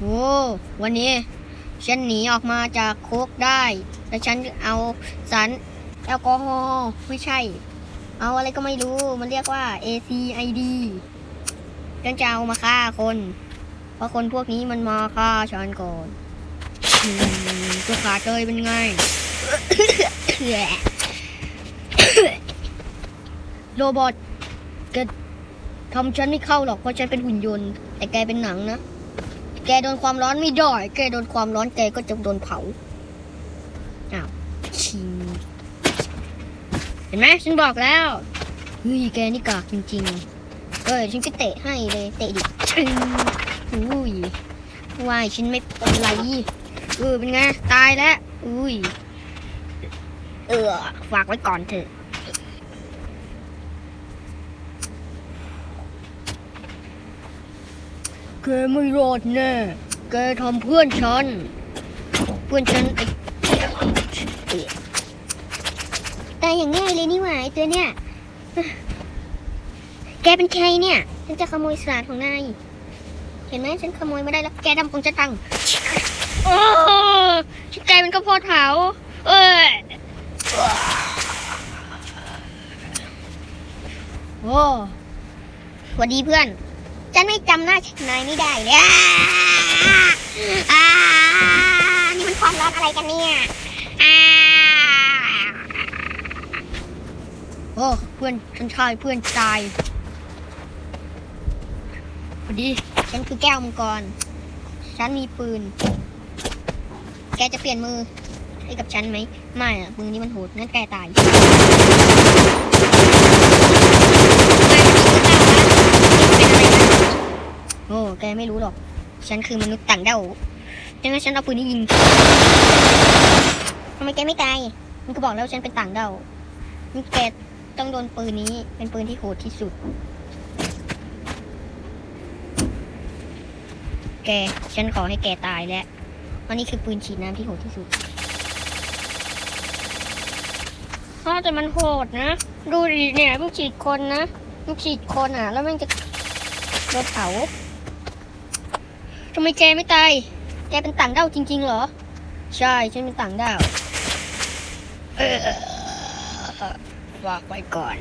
โอ้วันนี้ ฉันหนีออกมาจากคุกได้แล้วฉันเอาสารแอลกอฮอล์ไม่ใช่ เอาอะไรก็ไม่รู้ มันเรียกว่า ACID ฉันจะเอามาฆ่าคน เพราะคนพวกนี้มันมาฆ่าฉันก่อนตัวขาดเลยเป็นไงโรบอทแกทำฉันไม่เข้าหรอกเพราะฉันเป็นหุ่นยนต์ แต่แกเป็นหนังนะ แกโดนความร้อนไม่ได้แกโดนความร้อนแกก็จะโดนเผาอ้าวชิงเห็นไหมฉันบอกแล้วเฮ้ยแกนี่กากจริงๆเออฉันก็เตะให้เลยเตะดิชิงอุ้ยว่ายฉันไม่เป็นไรเออเป็นไงตายแล้วอุ้ยเออฝากไว้ก่อนเถอะ กไม่รอดแน่ แกทำเพื่อนฉัน เพื่อนฉันไอ้แต่อย่างง่ายเลยนี่หว่าไอ้ตัวเนี้ยแกเป็นใครเนี่ย ฉันจะขโมยสารของนาย เห็นไหมฉันขโมยมาได้แล้ว แกดำคงจะตังโอ้ฉันกลายเป็นข้าวโพดเผาเอ้ยโอ้สวัสดีเพื่อน ฉันไม่จำหน้านายไม่ได้เลยอ่าอ่านี่มันความร้อนอะไรกันเนี่ยอ่าโอ้เพื่อนฉันชายเพื่อนตายพอดีฉันคือแก้วมังกร ฉันมีปืน แกจะเปลี่ยนมือให้กับฉันไหม ไม่อะมือนี้มันโหดงั้นแกตาย โอ้ แก ไม่รู้หรอก ฉันคือมนุษย์ต่างดาวดังนั้นฉันเอาปืนนี้ยิงทำไมแกไม่ตายมันก็บอกแล้วฉันเป็นต่างดาวนี่แกต้องโดนปืนนี้ เป็นปืนที่โหดที่สุด แก ฉันขอให้แกตายแล้วเพราะนี่คือปืนฉีดน้ำที่โหดที่สุดอ้าแต่มันโหดนะ ดูดิเนี่ยมันฉีดคนนะมันฉีดคนอะ แล้วมันจะโดนเผาำไมแกไม่ตาย แกเป็นต่างด้าวจริงๆเหรอ ใช่ ฉันเป็นต่างด้าวฝากไว้ก่อน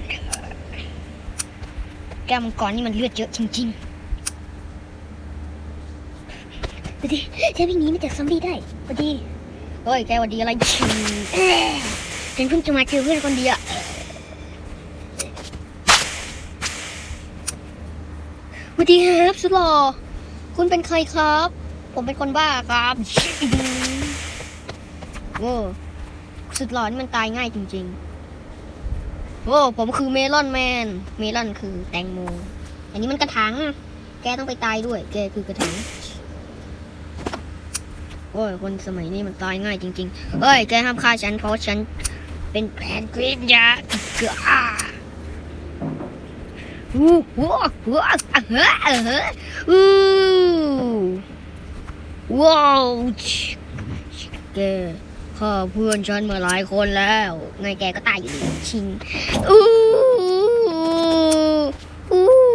แก้วมังกรนี่มันเลือดเยอะจริงๆพอดีฉันวิ่งหนีมาจากซอมบี้ได้พอดีเฮ้ย แกวันดีอะไรชิงฉันเพิ่งจะมาเจอเพื่อนคนเดียวสวัสดีครับสุดหล่อ คุณเป็นใครครับ ผมเป็นคนบ้าครับโอ้สุดหลอนมันตายง่ายจริงๆโอ้ผมคือเมลอนแมน เมลอนคือแตงโม อันนี้มันกระถางแกต้องไปตายด้วย แกคือกระถางโอ้ย คนสมัยนี้มันตายง่ายจริงๆ เฮ้ย แกห้ามฆ่าฉันเพราะฉันเป็นแผนกรีดยาเกลื ออู้หูหูอะเฮ้อเฮ้ออู้ว้าวแกฆ่าเพื่อนฉันมาหลายคนแล้ว ไงแกก็ตายอยู่ดีชิงอู้อู้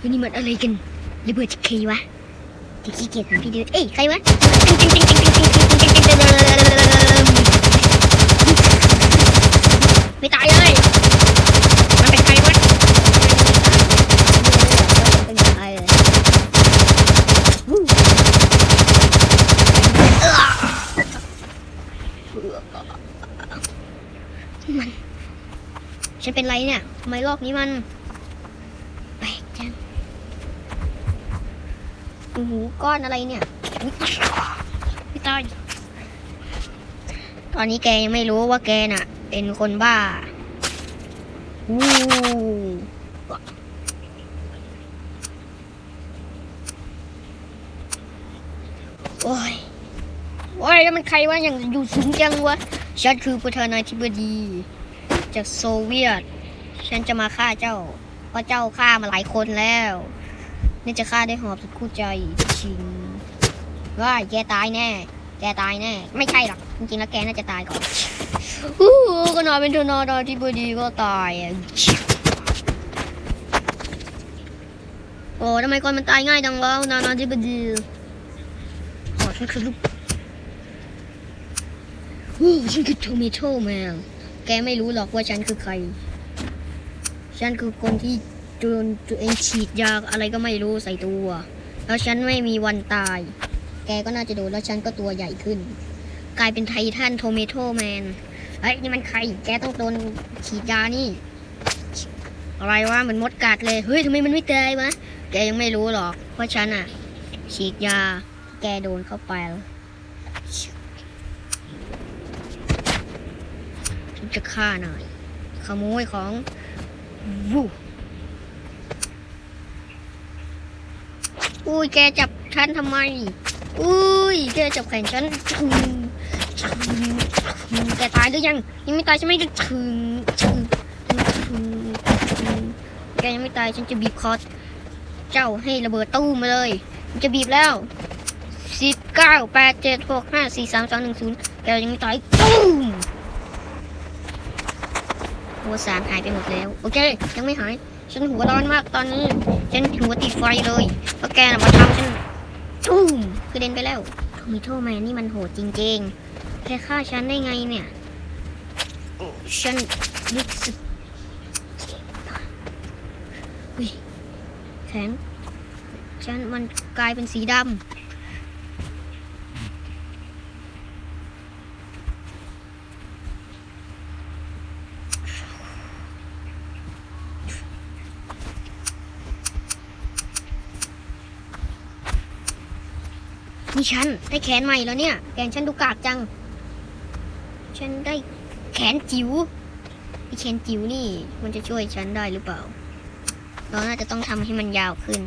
อู้อู้ตูมเฮ้ยนี่มันอะไรกันระเบิดจากใครวะจะขี้เกียจหาพี่เดูเอ้ยใครวะไม่ตายเลยมันเป็นใครวะเป็นใครเลยมันฉันเป็นไรเนี่ยทำไมโลกนี้มันแปลกจัง โอ้โหก้อนอะไรเนี่ยพี่ต้อยตอนนี้แกยังไม่รู้ว่าแกน่ะ เป็นคนบ้าวู้โอ้ย โอ้ย แล้วมันใครวะอย่างอยู่สูงจังวะ ฉันคือประธานาธิบดี จากโซเวียต ฉันจะมาฆ่าเจ้า เพราะเจ้าฆ่ามาหลายคนแล้ว นี่จะฆ่าได้หอบสุดคู่ใจชิงว่าแกตายแน่ แกตายแน่ ไม่ใช่หรอก จริงๆแล้วแกน่าจะตายก่อนอู้ก็นอนเป็นทนอดอที่บดีก็ตายโอ้ทำไมคนมันตายง่ายจังวะนานาธิบดีขอฉันคือลูกโอ้ฉันคือโทมิโตแมนแกไม่รู้หรอกว่าฉันคือใคร ฉันคือคนที่ โดนตัวเองฉีดยาอะไรก็ไม่รู้ใส่ตัว แล้วฉันไม่มีวันตาย แกก็น่าจะโดนแล้วฉันก็ตัวใหญ่ขึ้น กลายเป็นไททันโทเมโตแมนเฮ้ยนี่มันใคร แกต้องโดนฉีดยานี่ อะไรวะเหมือนมดกัดเลย เฮ้ยทำไมมันไม่ตายวะ แกยังไม่รู้หรอกเพราะฉันอะฉีดยา แกโดนเข้าไปแล้วฉันจะฆ่าหน่อยขโมยของวู อุ้ยแกจับฉันทำไม อุ้ยแกจับแขนฉันถึงถึงแกตายหรือยัง ยังไม่ตายใช่ไหมจะถึงถึงถึงแกยังไม่ตายฉันจะบีบคอเจ้าให้ระเบิดตู้มาเลย จะบีบแล้วสิบเก้าแปดเจ็ดหกห้าสี่สามสองหนึ่งศูนย์แกยังไม่ตายตู้มหัวสารหายไปหมดแล้ว โอเค ยังไม่หาย ฉันหัวร้อนมากตอนนี้ ฉันหัวติดไฟเลยเพราะแกน่ะมาทำฉันตุ้มคือเด่นไปแล้วโทมิโตแมนนี่มันโหดจริงๆแค่ฆ่าฉันได้ไงเนี่ย ฉันรู้สึกแขนฉันมันกลายเป็นสีดำ นี่ฉันได้แขนใหม่แล้วเนี่ย แขนฉันดูกากจัง ฉันได้แขนจิ๋วไอแขนจิ๋วนี่ มันจะช่วยฉันได้หรือเปล่า เราน่าจะต้องทำให้มันยาวขึ้น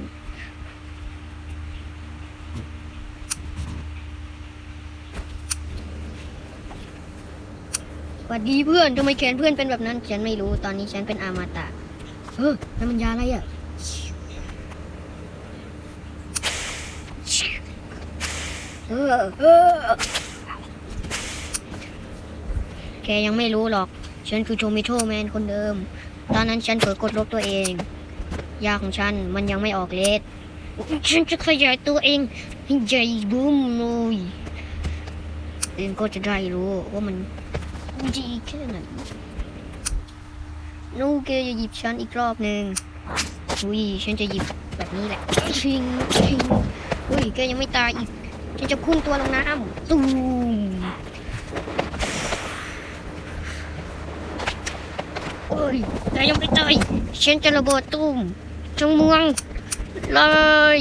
สวัสดีเพื่อนทำไมแขนเพื่อนเป็นแบบนั้น ฉันไม่รู้ ตอนนี้ฉันเป็นอามาตะเออนั่นมันยาอะไรอะออเออ แกยังไม่รู้หรอก ฉันคือโทมิโตแมนคนเดิม ตอนนั้นฉันเผลอกดลบตัวเอง ยาของฉันมันยังไม่ออกเลสฉันจะขยายตัวเองให้ใหญ่บูมเลยเองก็จะได้รู้ว่ามันดีแค่ไหนนูแกจะหยิบฉันอีกรอบหนึ่งอุ้ยฉันจะหยิบแบบนี้แหละชิงชิงอุ้ยแกยังไม่ตายอีก ฉันจะพุ่งตัวลงน้ำตูมโอ้ยแต่ยังไม่ตายฉันจะระเบิดตุ้มจงเมืองเลย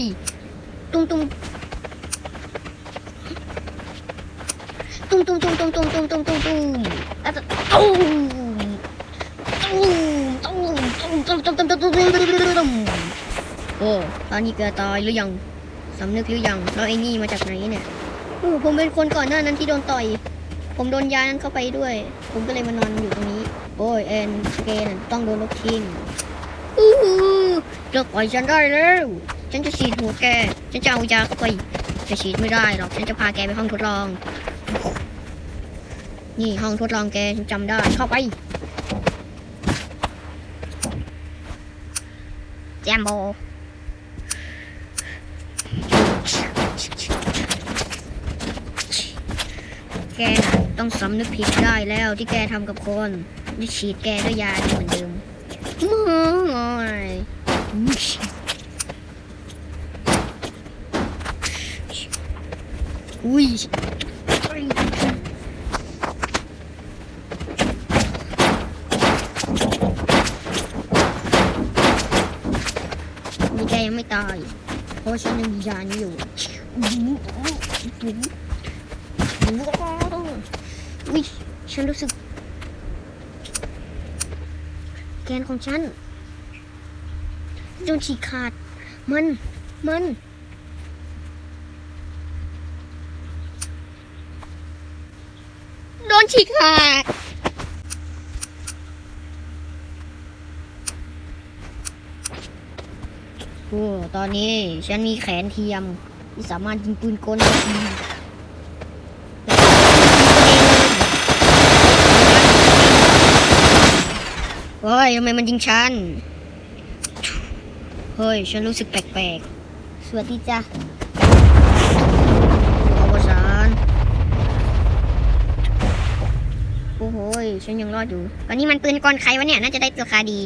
ตุ้มตุ้มตุ้มตุ้มตุ้มตุ้มตุ้มตุ้มตุ้มตุ้มตุ้มแล้วจะตุ้มตุ้มตุ้มตุ้มตุ้มตุ้มตุ้มตุ้มตุ้มตุ้มโอ้ตอนนี้แกตายหรือยัง สำนึกหรือยังแล้วไอ้นี่มาจากไหนเนี่ยโอ้ผมเป็นคนก่อนหน้านั้นที่โดนต่อย ผมโดนยานั้นเข้าไปด้วย ผมก็เลยมานอนอยู่ตรงนี้ โอ้ยแอนสเกนต้องโดนลบทิ้งอู้หูเลิกปล่อยฉันได้แล้ว ฉันจะฉีดหัวแก ฉันจะเอายาเข้าไปจะฉีดไม่ได้หรอก ฉันจะพาแกไปห้องทดลอง นี่ห้องทดลองแกฉันจำได้ เข้าไป แจมโบ แกต้องสำนึกผิดได้แล้วที่แกทำกับคนที่ฉีดแกด้วยยาเหมือนเดิมมอยอุ้ยนี่แกยังไม่ตาย เพราะฉันยังมียานี้อยู่ อุ้ยฉันรู้สึก แกนของฉันโดนฉีกขาด มัน มันโดนฉีกขาดโอ้ตอนนี้ฉันมีแขนเทียม ที่สามารถยิงปืนกลได้เฮ้ยทำไมมันยิงฉัน เฮ้ย ฉันรู้สึกแปลกๆ สวัสดีจ้ะอวสานโอ้โหฉันยังรอดอยู่ตอนนี้มันปืนกลใครวะเนี่ย น่าจะได้ราคาดี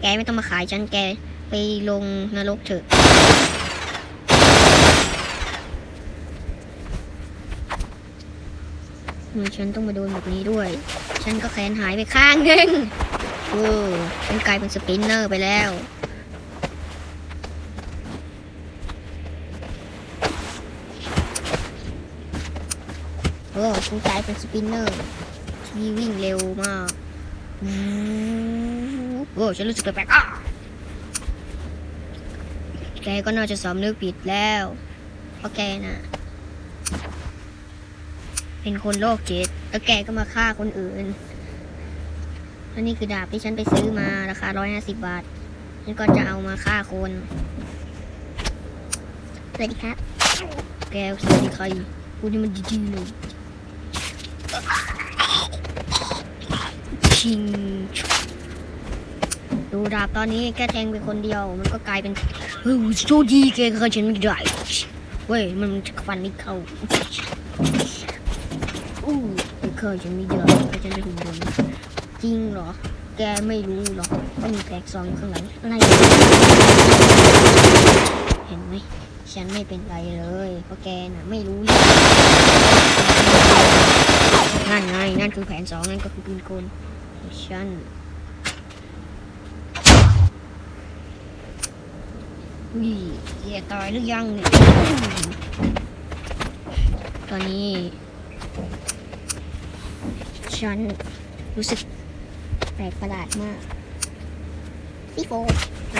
แกไม่ต้องมาขายฉันแกไปลงนรกเถอะ ทำไม ฉันต้องมาโดนแบบนี้ด้วย ฉันก็แขนหายไปข้างนึงโอ้ฉันกลายเป็นสปินเนอร์ไปแล้ว โอ้ฉันกลายเป็นสปินเนอร์ที่วิ่งเร็วมากอืมโอ้ฉันรู้สึกแปลกๆอ้าแกก็น่าจะสำนึกผิดแล้วเพราะแกน่ะ เป็นคนโรคจิต แล้วแกก็มาฆ่าคนอื่นและนี่คือดาบที่ฉันไปซื้อมาราคา150บาทฉันก็จะเอามาฆ่าคน สวัสดีครับ แกสวัสดีใครพูดนี่มันดีๆเลยชิงดูดาบตอนนี้แค่แทงไปคนเดียว มันก็กลายเป็นเฮ้ยโชคดีแกเคยฉันไม่ได้เว้ยมันจะฟันไม่เข้าอู้ไม่ เคยฉันไม่ได้แต่ฉันเป็นหุ่นยนจริงเหรอ แกไม่รู้หรอกว่ามีแตกซองข้างหลังอะไร เห็นไหมฉันไม่เป็นไรเลยเพราะแกน่ะไม่รู้เรื่องนั่นไงนั่นคือแผนสองนั่นก็คือปืนกลของฉันวิแกตายหรือยังเนี่ยตอนนี้ ฉันรู้สึกแปลกประหลาดมากฟีโฟ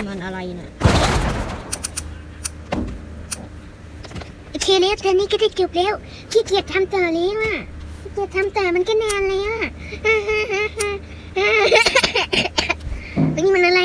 มันอะไรนะโอเคแล้วตอนนี้ก็ได้จบแล้วขี้เกียจทำต่อแล้วอะขี้เกียจทำต่อมันก็นานแล้วอะตรงนี้มันอะไร